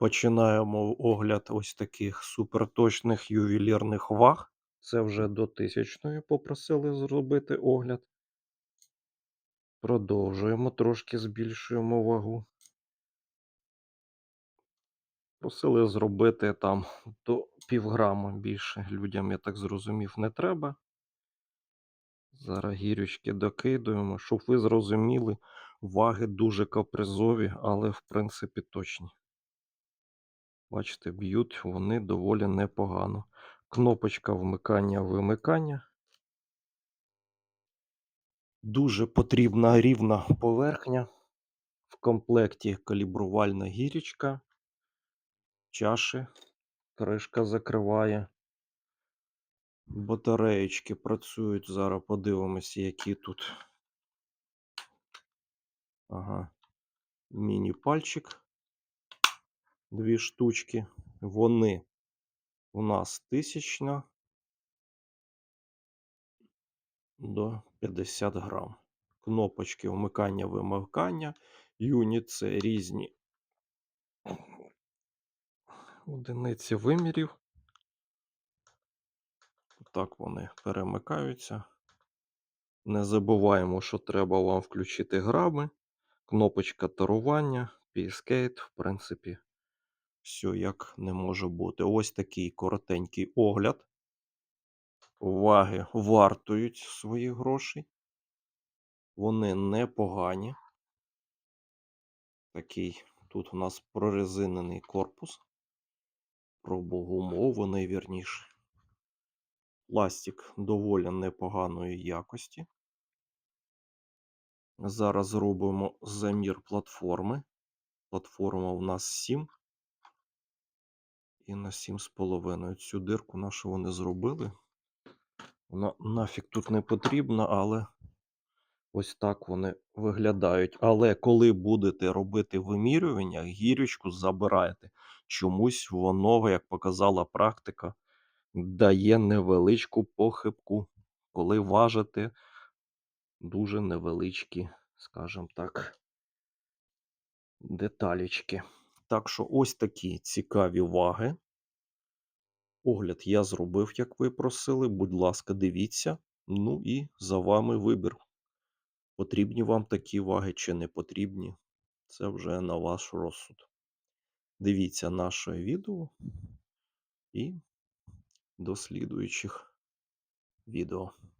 Починаємо огляд ось таких суперточних ювелірних ваг. Це вже до тисячної попросили зробити огляд. Продовжуємо, трошки збільшуємо вагу. Просили зробити там до півграма більше. Людям, я так зрозумів, не треба. Зараз гірочки докидуємо, щоб ви зрозуміли, ваги дуже капризові, але в принципі точні. Бачите, б'ють вони доволі непогано. Кнопочка вмикання-вимикання. Дуже потрібна рівна поверхня. В комплекті калібрувальна гірічка, чаші, кришка закриває. Батареєчки працюють. Зараз подивимося, які тут. Ага. Міні-пальчик. Дві штучки. Вони у нас тисячна до 50 грам. Кнопочки вмикання-вимикання. Юніт це різні одиниці вимірів. Так вони перемикаються. Не забуваємо, що треба вам включити граби. Кнопочка тарування, P-Skate, в принципі, все як не може бути. Ось такий коротенький огляд. Ваги вартують своїх грошей. Вони непогані. Такий тут у нас прорезинений корпус. Про Пробогумований, вірніше. Пластик доволі непоганої якості. Зараз зробимо замір платформи. Платформа у нас 7. І на 7,5. Цю дирку нашу вони зробили. Вона нафіг тут не потрібна, але ось так вони виглядають. Але коли будете робити вимірювання, гірочку забираєте. Чомусь воно, як показала практика, дає невеличку похибку, коли важите дуже невеличкі, скажімо так, деталічки. Так що ось такі цікаві ваги. Огляд я зробив, як ви просили. Будь ласка, дивіться. Ну і за вами вибір. Потрібні вам такі ваги чи не потрібні. Це вже на ваш розсуд. Дивіться наше відео і до слідуючих відео.